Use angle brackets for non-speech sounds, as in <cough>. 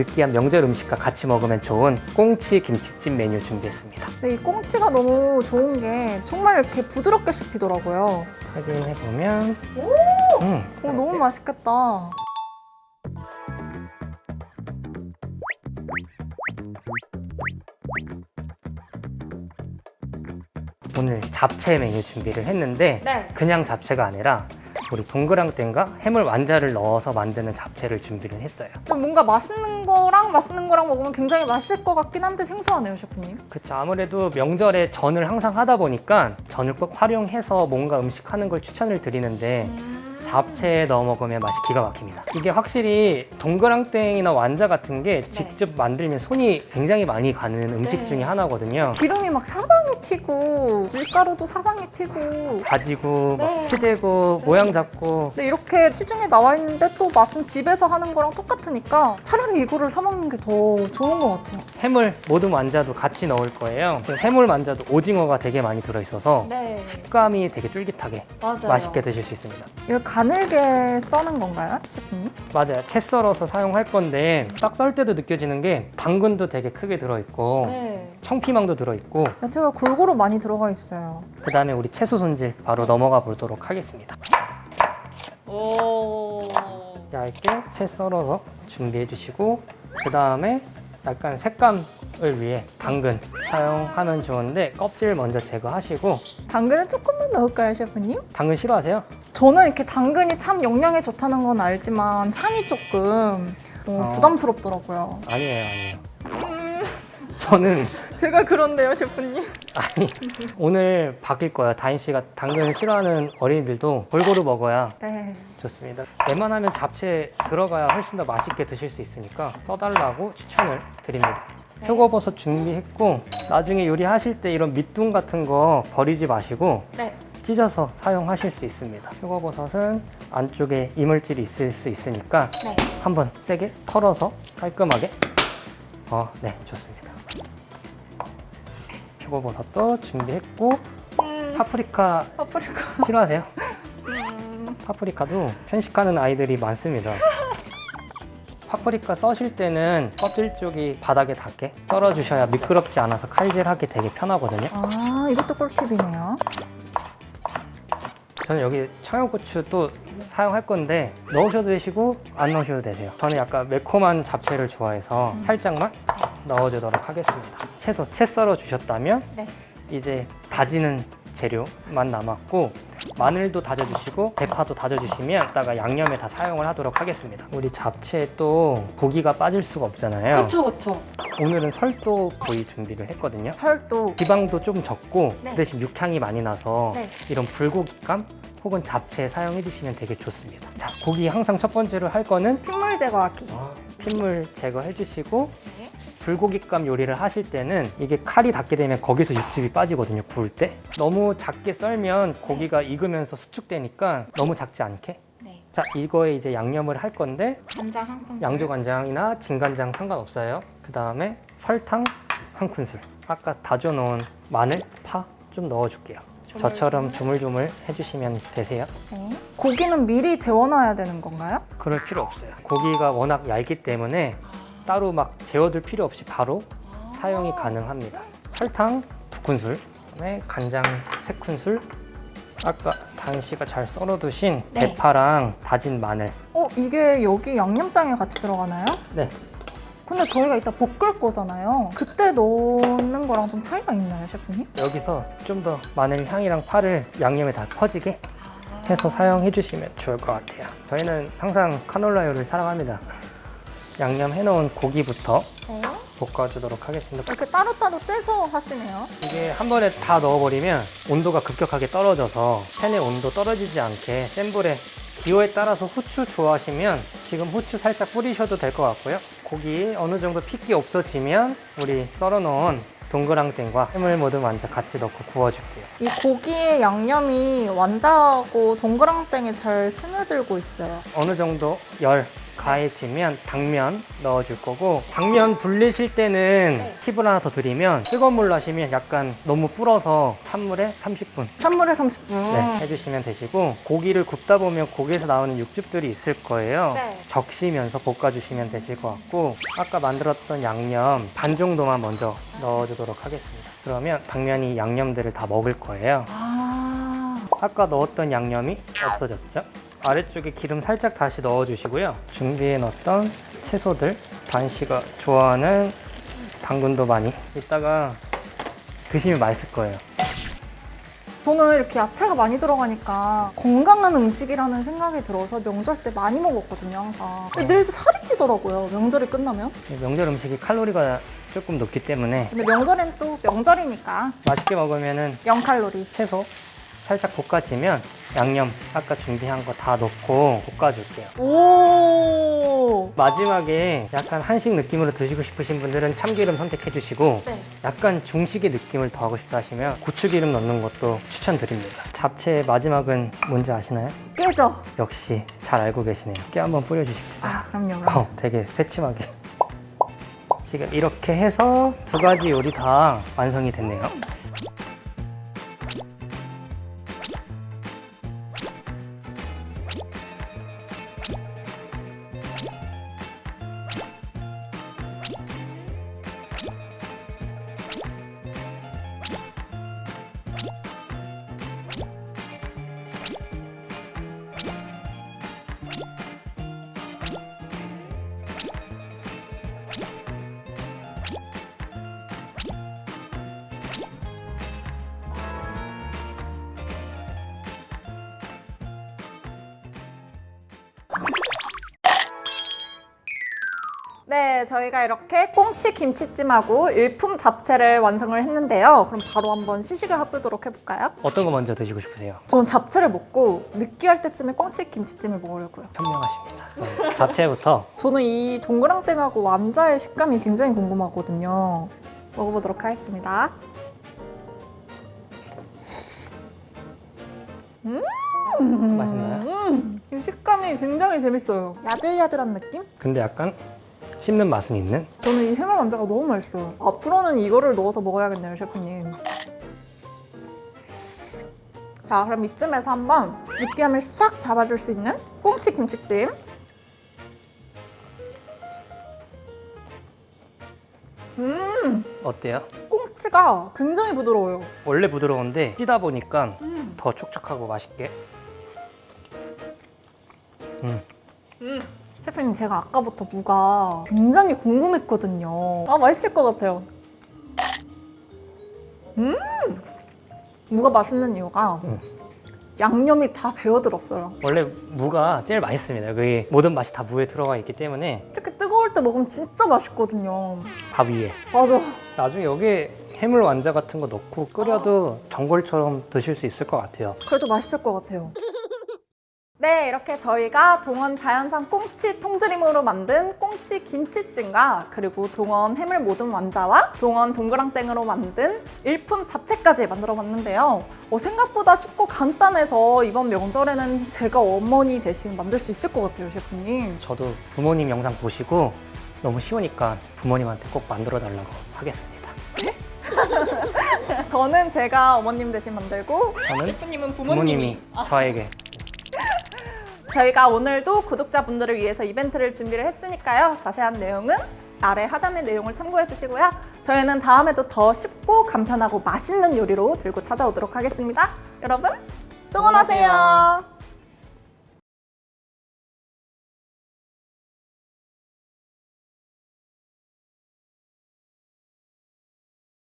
느끼한 명절 음식과 같이 먹으면 좋은 꽁치 김치찜 메뉴 준비했습니다. 근데 이 꽁치가 너무 좋은 게 정말 이렇게 부드럽게 씹히더라고요. 확인해 보면 음, 오, 너무 맛있겠다. 오늘 잡채 메뉴 준비를 했는데 네. 그냥 잡채가 아니라 우리 동그랑땡과 해물 완자를 넣어서 만드는 잡채를 준비를 했어요. 뭔가 맛있는 거랑 맛있는 거랑 먹으면 굉장히 맛있을 것 같긴 한데 생소하네요, 셰프님. 그렇죠. 아무래도 명절에 전을 항상 하다 보니까 전을 꼭 활용해서 뭔가 음식 하는 걸 추천을 드리는데 잡채에 넣어 먹으면 맛이 기가 막힙니다. 이게 확실히 동그랑땡이나 완자 같은 게 직접 만들면 손이 굉장히 많이 가는 음식 네. 중에 하나거든요. 기름이 막 사방에 튀고 밀가루도 사방에 튀고 가지고 막 네. 치대고 모양 잡고 근데 이렇게 시중에 나와 있는데 또 맛은 집에서 하는 거랑 똑같으니까 차라리 이거를 사 먹는 게 더 좋은 것 같아요. 해물 모든 완자도 같이 넣을 거예요. 해물 완자도 오징어가 되게 많이 들어있어서 네, 식감이 되게 쫄깃하게 맞아요. 맛있게 드실 수 있습니다. 이걸 가늘게 써는 건가요, 셰프님? 맞아요. 채 썰어서 사용할 건데 딱 썰 때도 느껴지는 게 당근도 되게 크게 들어있고 네. 청피망도 들어있고 야채가 골고루 많이 들어가 있어요. 그 다음에 우리 채소 손질 바로 넘어가 보도록 하겠습니다. 오. 얇게 채 썰어서 준비해 주시고 그 다음에 약간 색감 을 위해 당근 사용하면 좋은데 껍질 먼저 제거하시고 당근은 조금만 넣을까요, 셰프님? 당근 싫어하세요? 저는 이렇게 당근이 참 영양에 좋다는 건 알지만 향이 조금 어, 어. 부담스럽더라고요. 아니에요, 아니에요. <laughs> 저는 제가 그런데요, 셰프님. 아니 오늘 바뀔 거예요. 다인 씨가 당근 싫어하는 어린이들도 골고루 먹어야 네. 좋습니다. 웬만하면 잡채 들어가야 훨씬 더 맛있게 드실 수 있으니까 써달라고 추천을 드립니다. 표고버섯 준비했고 나중에 요리하실 때 이런 밑둥 같은 거 버리지 마시고 네. 찢어서 사용하실 수 있습니다. 표고버섯은 안쪽에 이물질이 있을 수 있으니까 네. 한번 세게 털어서 깔끔하게 어, 네 좋습니다. 표고버섯도 준비했고 음, 파프리카 파프리카. 싫어하세요? <laughs> 음, 파프리카도 편식하는 아이들이 많습니다. 파프리카 써실 때는 껍질 쪽이 바닥에 닿게 썰어 주셔야 미끄럽지 않아서 칼질하기 되게 편하거든요. 아, 이것도 꿀팁이네요. 저는 여기 청양고추 또 사용할 건데 넣으셔도 되시고 안 넣으셔도 되세요. 저는 약간 매콤한 잡채를 좋아해서 살짝만 넣어주도록 하겠습니다. 채소 채 썰어 주셨다면 네. 이제 다지는 재료만 남았고 마늘도 다져주시고 대파도 다져주시면 이따가 양념에 다 사용을 하도록 하겠습니다. 우리 잡채에 또 고기가 빠질 수가 없잖아요. 그렇죠, 그렇죠. 오늘은 설도 구이 준비를 했거든요. 설도. 지방도 좀 적고 네. 그 대신 육향이 많이 나서 네. 이런 불고기감 혹은 잡채 사용해 주시면 되게 좋습니다. 자, 고기 항상 첫 번째로 할 거는 핏물 제거하기. 핏물 제거해 주시고 네. 불고기감 요리를 하실 때는 이게 칼이 닿게 되면 거기서 육즙이 빠지거든요 구울 때 너무 작게 썰면 고기가 익으면서 수축되니까 너무 작지 않게 네. 자 이거에 이제 양념을 할 건데 간장 한 큰술. 양조간장이나 진간장 상관없어요 그 다음에 설탕 한 큰술 아까 다져 놓은 마늘 파 좀 넣어줄게요 저처럼 조물조물 해주시면 되세요 네. 고기는 미리 재워놔야 되는 건가요? 그럴 필요 없어요 고기가 워낙 얇기 때문에 따로 막 재워둘 필요 없이 바로 사용이 가능합니다. 설탕 두 큰술, 그다음에 간장 세 큰술, 아까 다은 씨가 잘 썰어두신 네. 대파랑 다진 마늘. 어, 이게 여기 양념장에 같이 들어가나요? 네, 근데 저희가 이따 볶을 거잖아요. 그때 넣는 거랑 좀 차이가 있나요, 셰프님? 여기서 좀 더 마늘 향이랑 파를 양념에 다 퍼지게 해서 사용해 주시면 좋을 것 같아요. 저희는 항상 카놀라유를 사랑합니다. 양념 해 놓은 고기부터 네. 볶아주도록 하겠습니다. 이렇게 따로따로 떼서 하시네요. 이게 한 번에 다 넣어버리면 온도가 급격하게 떨어져서 팬의 온도 떨어지지 않게 센 불에 기호에 따라서 후추 좋아하시면 지금 후추 살짝 뿌리셔도 될 것 같고요. 고기 어느 정도 핏기 없어지면 우리 썰어놓은 동그랑땡과 해물 모듬 완자 같이 넣고 구워줄게요. 이 고기의 양념이 완자하고 동그랑땡에 잘 스며들고 있어요. 어느 정도 열 가해지면 당면 넣어줄 거고 당면 불리실 때는 네. 팁을 하나 더 드리면 뜨거운 물로 하시면 약간 너무 불어서 찬물에 30분 찬물에 30분. 네, 해주시면 되시고 고기를 굽다 보면 고기에서 나오는 육즙들이 있을 거예요. 네. 적시면서 볶아주시면 되실 것 같고 아까 만들었던 양념 반 정도만 먼저 넣어주도록 하겠습니다. 그러면 당면이 양념들을 다 먹을 거예요. 아. 아까 넣었던 양념이 없어졌죠? 아래쪽에 기름 살짝 다시 넣어주시고요. 준비해 놓았던 채소들 단 씨가 좋아하는 당근도 많이 이따가 드시면 맛있을 거예요. 저는 이렇게 야채가 많이 들어가니까 건강한 음식이라는 생각이 들어서 명절 때 많이 먹었거든요, 항상. 근데 늘 살이 찌더라고요, 명절이 끝나면. 명절 음식이 칼로리가 조금 높기 때문에 근데 명절엔 또 명절이니까 맛있게 먹으면은 0칼로리. 채소 살짝 볶아지면 양념 아까 준비한 거 다 넣고 볶아줄게요. 오. 마지막에 약간 한식 느낌으로 드시고 싶으신 분들은 참기름 선택해 주시고 네. 약간 중식의 느낌을 더하고 싶다 하시면 고추기름 넣는 것도 추천드립니다. 잡채의 마지막은 뭔지 아시나요? 깨져. 역시 잘 알고 계시네요. 깨 한번 뿌려주시겠어요? 아, 그럼요. 어, 되게 새침하게. <laughs> 지금 이렇게 해서 두 가지 요리 다 완성이 됐네요. 네, 저희가 이렇게 꽁치 김치찜하고 일품 잡채를 완성을 했는데요. 그럼 바로 한번 시식을 해보도록 해볼까요? 어떤 거 먼저 드시고 싶으세요? 저는 잡채를 먹고 느끼할 때쯤에 꽁치 김치찜을 먹으려고요. 현명하십니다. 어, 잡채부터 <laughs> 저는 이 동그랑땡하고 완자의 식감이 굉장히 궁금하거든요. 먹어보도록 하겠습니다. 맛있나요? 음, 이 식감이 굉장히 재밌어요. 야들야들한 느낌? 근데 약간 씹는 맛은 있는? 저는 이 해물 완자가 너무 맛있어요. 앞으로는 이거를 넣어서 먹어야겠네요, 셰프님. 자, 그럼 이쯤에서 한번 느끼함을 싹 잡아줄 수 있는 꽁치 김치찜. 음, 어때요? 꽁치가 굉장히 부드러워요. 원래 부드러운데 찌다 보니까 음. 더 촉촉하고 맛있게 셰프님, 제가 아까부터 무가 굉장히 궁금했거든요. 아, 맛있을 것 같아요. 음! 무가 맛있는 이유가 음. 양념이 다 배어들었어요. 원래 무가 제일 맛있습니다. 그 모든 맛이 다 무에 들어가 있기 때문에 특히 뜨거울 때 먹으면 진짜 맛있거든요. 밥 위에 맞아. 나중에 여기에 해물 완자 같은 거 넣고 끓여도 전골처럼 드실 수 있을 것 같아요. 그래도 맛있을 것 같아요. 네, 이렇게 저희가 동원 자연산 꽁치 통조림으로 만든 꽁치 김치찜과 그리고 동원 해물 모듬 완자와 동원 동그랑땡으로 만든 일품 잡채까지 만들어 봤는데요. 어, 생각보다 쉽고 간단해서 이번 명절에는 제가 어머니 대신 만들 수 있을 것 같아요, 셰프님. 저도 부모님 영상 보시고 너무 쉬우니까 부모님한테 꼭 만들어 달라고 하겠습니다. <laughs> 저는 제가 어머님 대신 만들고 저는 셰프님은 부모님이 저에게 저희가 오늘도 구독자분들을 위해서 이벤트를 준비를 했으니까요. 자세한 내용은 아래 하단의 내용을 참고해 주시고요. 저희는 다음에도 더 쉽고 간편하고 맛있는 요리로 들고 찾아오도록 하겠습니다. 여러분, 또 원하세요.